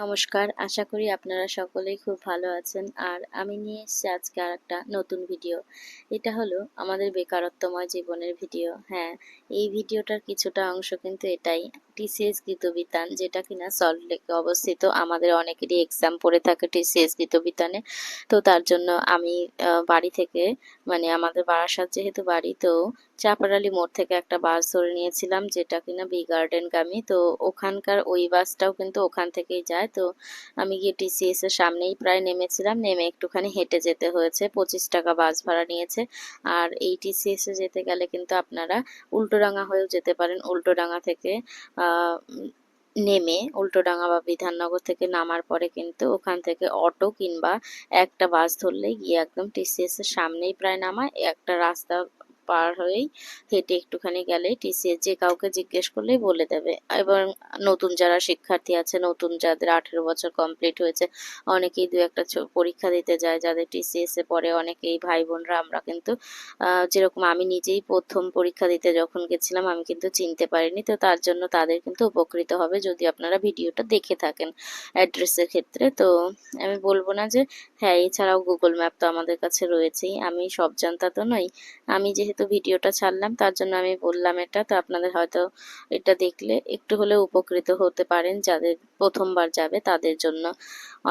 নমস্কার। আশা করি আপনারা সকলেই খুব ভালো আছেন। আর আমি নিয়ে এসেছি আজকে আর একটা নতুন ভিডিও। এটা হলো আমাদের বেকারত্বময় জীবনের ভিডিও। হ্যাঁ এই ভিডিওটার কিছুটা অংশ কিন্তু এটাই। টিসিএস গীতবিতান, যেটা কিনা সল্ট লেকে অবস্থিত। আমাদের অনেকেরই এক্সাম পড়ে থাকে টিসিএস গীতবিতানে। তো তার জন্য আমি বাড়ি থেকে মানে আমাদের বারাসাত যেহেতু বাড়ি তো চাপারালি মোড় থেকে একটা বাস ধরে নিয়েছিলাম, যেটা কিনা বি গার্ডেনগামী তো ওখানকার ওই বাসটাও কিন্তু ওখান থেকেই যায়। তো আমি গিয়ে টিসিএস এর সামনেই প্রায় নেমেছিলাম। নেমে একটুখানি হেঁটে যেতে হয়েছে। পঁচিশ টাকা বাস ভাড়া নিয়েছে। আর এই টিসিএস এ যেতে গেলে কিন্তু আপনারা উল্টোডাঙা হয়েও যেতে পারেন। উল্টোডাঙা থেকে নেমে উল্টোডাঙা বা বিধাননগর থেকে নামার পরে কিন্তু ওখান থেকে অটো কিংবা একটা বাস ধরলেই গিয়ে একদম টিসিএস এর সামনেই প্রায় নামায়, একটা রাস্তা পার হয়েই হেঁটে একটুখানি গেলে টিসিএস যে কাউকে জিজ্ঞেস করলেই বলে দেবে। এবং নতুন যারা শিক্ষার্থী আছে, নতুন যাদের আঠেরো বছর কমপ্লিট হয়েছে, অনেকেই দু একটা পরীক্ষা দিতে যায়, যাদের টিসিএস এ পরে অনেকেই ভাই বোনরা, আমরা কিন্তু যেরকম আমি নিজেই প্রথম পরীক্ষা দিতে যখন গেছিলাম, আমি কিন্তু চিনতে পারিনি। তো তার জন্য তাদের কিন্তু উপকৃত হবে যদি আপনারা ভিডিওটা দেখে থাকেন অ্যাড্রেসের ক্ষেত্রে। তো আমি বলব না যে হ্যাঁ এছাড়াও গুগল ম্যাপ তো আমাদের কাছে রয়েছেই। আমি সব জানতা তো নই। আমি যেহেতু যেহেতু ভিডিওটা ছাড়লাম, তার জন্য আমি বললাম এটা। তো আপনাদের হয়তো এটা দেখলে একটু হলে উপকৃত হতে পারেন যাদের প্রথমবার যাবে, তাদের জন্য।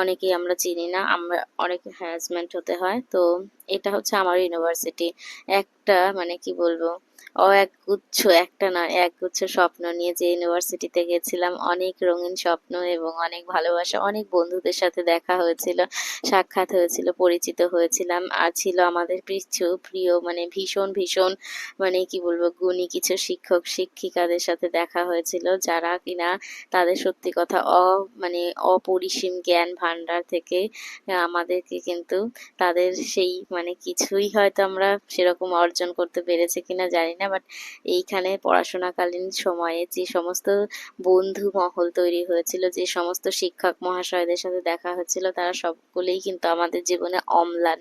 অনেকেই আমরা চিনি না, আমরা অনেক হ্যারাসমেন্ট হতে হয়, তো এটা হচ্ছে আমার ইউনিভার্সিটি একটা মানে কি বলব? ও এক গুচ্ছ একটা নয় এক গুচ্ছ স্বপ্ন নিয়ে যে ইউনিভার্সিটিতে গেছিলাম। অনেক রঙিন স্বপ্ন এবং অনেক ভালোবাসা, অনেক বন্ধুদের সাথে দেখা হয়েছিল, সাক্ষাৎ হয়েছিল, পরিচিত হয়েছিলাম। আর ছিল আমাদের কিছু প্রিয় মানে ভীষণ ভীষণ মানে কি বলব, গুণী কিছু শিক্ষক, শিক্ষিকাদের সাথে দেখা হয়েছিল, যারা কিনা তাদের সত্যি কথা অ মানে অপরিসীম জ্ঞান ভান্ডার থেকে আমাদেরকে কিন্তু তাদের সেই মানে কিছুই হয়তো আমরা সেরকম অর্জন করতে পেরেছি কিনা জানি না বাট এইখানে পড়াশোনাকালীন সময়ে যে সমস্ত বন্ধু মহল তৈরি হয়েছিল, যে সমস্ত শিক্ষক মহাশয়দের সাথে দেখা হয়েছিল, তারা সকলেই কিন্তু আমাদের জীবনে অম্লান।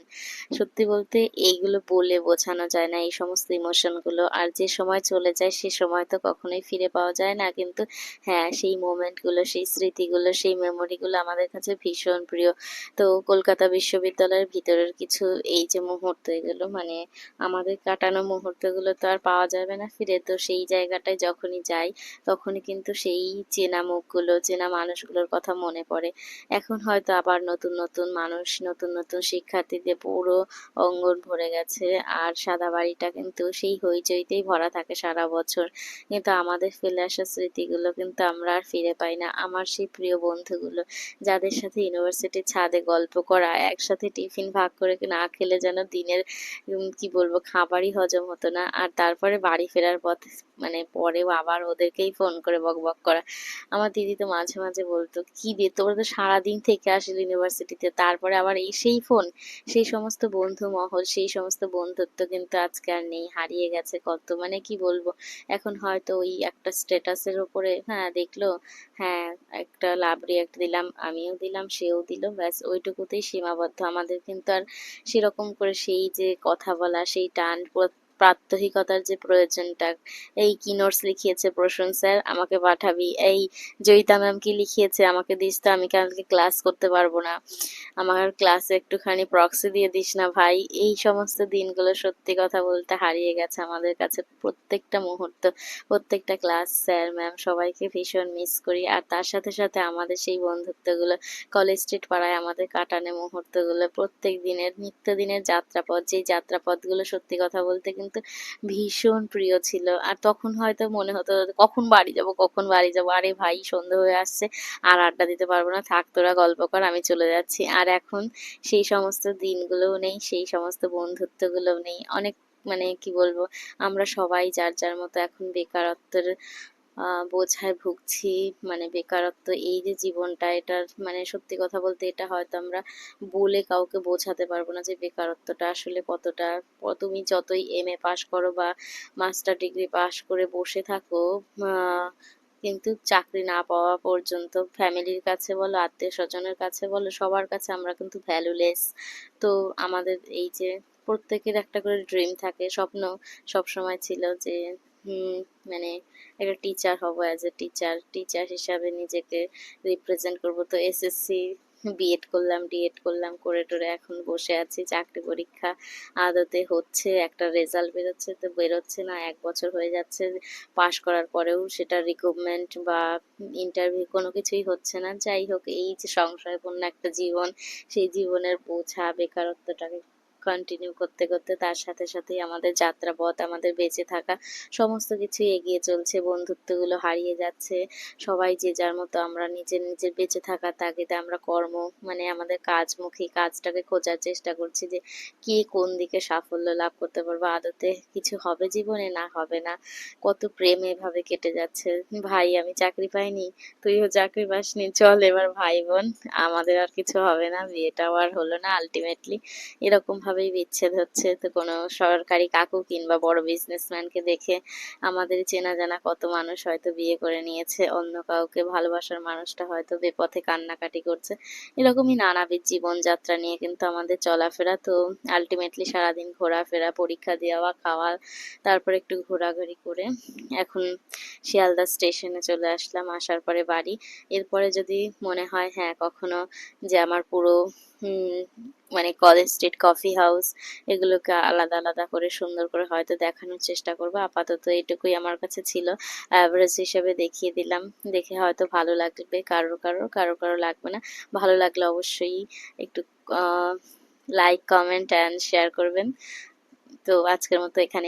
সত্যি বলতে এইগুলো বলে বোঝানো যায় না, এই সমস্ত ইমোশনগুলো আর যে সময় চলে যায়, সে সময় তো কখনোই ফিরে পাওয়া যায় না, কিন্তু হ্যাঁ সেই মোমেন্টগুলো সেই স্মৃতিগুলো, সেই মেমোরিগুলো আমাদের কাছে ভীষণ প্রিয়। তো কলকাতা বিশ্ববিদ্যালয়ের ভিতরের কিছু এই যে মুহূর্ত এগুলো মানে আমাদের কাটানো মুহূর্তগুলো তো আর পাওয়া যাবে না ফিরে। তো সেই জায়গাটায় যখনই যাই, তখনই কিন্তু সেই চেনা মুখগুলো, চেনা মানুষগুলোর কথা মনে পড়ে। এখন হয়তো আবার নতুন নতুন মানুষ, নতুন নতুন শিক্ষার্থীদের পুরো অঙ্গন ভরে গেছে আর সাদা বাড়িটা কিন্তু সেই হইচইতেই ভরা থাকে সারা বছর। কিন্তু আমাদের ফেলে আসা স্মৃতিগুলো কিন্তু আমরা আর ফিরে পাই না। আমার সেই প্রিয় বন্ধুগুলো, যাদের সাথে ইউনিভার্সিটির ছাদে গল্প করা, একসাথে টিফিন ভাগ করে না খেলে যেন দিনের কি বলব, খাবারই হজম হতো না। আর তারপরে বাড়ি ফেরার পথে মানে পরেও আবার ওদেরকেই ফোন করে বক বক করা। আমার দিদি তো মাঝে মাঝে বলতো, কি রে তোরা তো সারাদিন থেকে আসলে ইউনিভার্সিটিতে তারপরে আবার এই সেই ফোন সেই সমস্ত বন্ধু মহল, সেই সমস্ত বন্ধুত্ব কিন্তু আজকে আর নেই, হারিয়ে গেছে কত। মানে কি বলব, এখন হয়তো ওই একটা স্ট্যাটাসের উপরে হ্যাঁ দেখল হ্যাঁ একটা লাভ রিয়াক্ট দিলাম, আমিও দিলাম, সেও দিল, ব্যাস, ওইটুকুতেই সীমাবদ্ধ। আমাদের কিন্তু আর সেরকম করে সেই যে কথা বলা সেই টান প্রাত্যহিকতার যে প্রয়োজনটা, এই কি নোটস লিখিয়েছে প্রসূন স্যার? আমাকে পাঠাবি। এই জয়িতা ম্যাম কি লিখিয়েছে? আমাকে দিস তো, আমি কালকে ক্লাস করতে পারব না। আমার ক্লাসে একটুখানি প্রক্সি দিয়ে দিস না ভাই। এই সমস্ত দিনগুলো সত্যি কথা বলতে হারিয়ে গেছে আমাদের কাছে প্রত্যেকটা মুহূর্ত, প্রত্যেকটা ক্লাস স্যার ম্যাম সবাইকে ভীষণ মিস করি। আর তার সাথে সাথে আমাদের সেই বন্ধুত্বগুলো কলেজ স্ট্রিট পাড়ায় আমাদের কাটানো মুহূর্তগুলো, প্রত্যেক দিনের নিত্যদিনের যাত্রাপথ, যেই যাত্রাপথগুলো সত্যি কথা বলতে কিন্তু কিন্তু ভীষণ প্রিয় ছিল। আর তখন হয়তো মনে হতো কখন বাড়ি যাব, কখন বাড়ি যাব? আরে ভাই, সন্ধে হয়ে আসছে, আর আড্ডা দিতে পারব না। থাক, তোরা গল্প কর, আমি চলে যাচ্ছি। আর এখন সেই সমস্ত দিনগুলোও নেই, সেই সমস্ত বন্ধুত্বগুলোও নেই। অনেক মানে কি বলব, আমরা সবাই যার যার মতো এখন বেকারত্বের বোঝায় ভুগছি মানে বেকারত্ব, এই যে জীবনটা, এটার মানে সত্যি কথা বলতে এটা হয়তো আমরা বলে কাউকে বোঝাতে পারব না যে বেকারত্বটা আসলে কতটা। তুমি যতই এম এ পাশ করো বা মাস্টার ডিগ্রি পাশ করে বসে থাকো কিন্তু চাকরি না পাওয়া পর্যন্ত ফ্যামিলির কাছে বলো, আত্মীয় স্বজনের কাছে বলো, সবার কাছে আমরা কিন্তু ভ্যালুলেস তো আমাদের এই যে প্রত্যেকের একটা করে ড্রিম থাকে, স্বপ্ন সব সময় ছিল যে মানে একটা টিচার হব অ্যাজ এ টিচার টিচার হিসাবে নিজেকে রিপ্রেজেন্ট করব। তো এসএসসি বিএড করলাম ডিএড করলাম, করে টোরে এখন বসে আছি। চাকরি পরীক্ষা আদতে হচ্ছে, একটা রেজাল্ট বেরোচ্ছে, তো বেরোচ্ছে না, এক বছর হয়ে যাচ্ছে। পাশ করার পরেও সেটা রিক্রুটমেন্ট বা ইন্টারভিউ কোনো কিছুই হচ্ছে না। যাই হোক, এই যে সংশয়পূর্ণ একটা জীবন, সেই জীবনের বোঝা, বেকারত্বটাকে কন্টিনিউ করতে করতে তার সাথে সাথেই আমাদের যাত্রাপথ, আমাদের বেঁচে থাকা সমস্ত কিছু এগিয়ে চলছে, বন্ধুত্বগুলো হারিয়ে যাচ্ছে। সবাই যে যার মতো আমরা নিজের নিজের বেঁচে থাকার তাগিদে আমরা কর্ম মানে আমাদের কাজমুখী কাজটাকে খোঁজার চেষ্টা করছি যে কে কোন দিকে সাফল্য লাভ করতে পারব। আদতে কিছু হবে জীবনে, না হবে না। কত প্রেম এভাবে কেটে যাচ্ছে। ভাই, আমি চাকরি পাইনি, তুইও চাকরি পাসনি, চল এবার ভাই বোন, আমাদের আর কিছু হবে না, বিয়েটাও আর হলো না আলটিমেটলি এরকম ভাবেই বিচ্ছেদ হচ্ছে। তো কোনো সরকারি কাকু কিংবা বড় বিজনেসম্যানকে দেখে আমাদের চেনা জানা কত মানুষ হয়তো বিয়ে করে নিয়েছে, অন্য কাউকে ভালোবাসার মানুষটা হয়তো বেপথে কান্নাকাটি করছে। এরকমই নানাবিধ জীবনযাত্রা নিয়ে কিন্তু আমাদের চলাফেরা। তো আলটিমেটলি সারাদিন ঘোরাফেরা, পরীক্ষা দেওয়া, খাওয়া, তারপর একটু ঘোরাঘুরি করে এখন শিয়ালদা স্টেশনে চলে আসলাম, আসার পরে বাড়ি। এরপরে যদি মনে হয় হ্যাঁ কখনো যে আমার পুরো মানে কলেজ স্ট্রিট কফি হাউস, এগুলোকে আলাদা আলাদা করে সুন্দর করে হয়তো দেখানোর চেষ্টা করব। আপাতত এটুকুই আমার কাছে ছিল। অ্যাভারেজ হিসেবে দেখিয়ে দিলাম। দেখে হয়তো ভালো লাগবে কারোর কারোর কারও কারও লাগবে না। ভালো লাগলে অবশ্যই একটু লাইক কমেন্ট অ্যান্ড শেয়ার করবেন। তো আজকের মতো এখানেই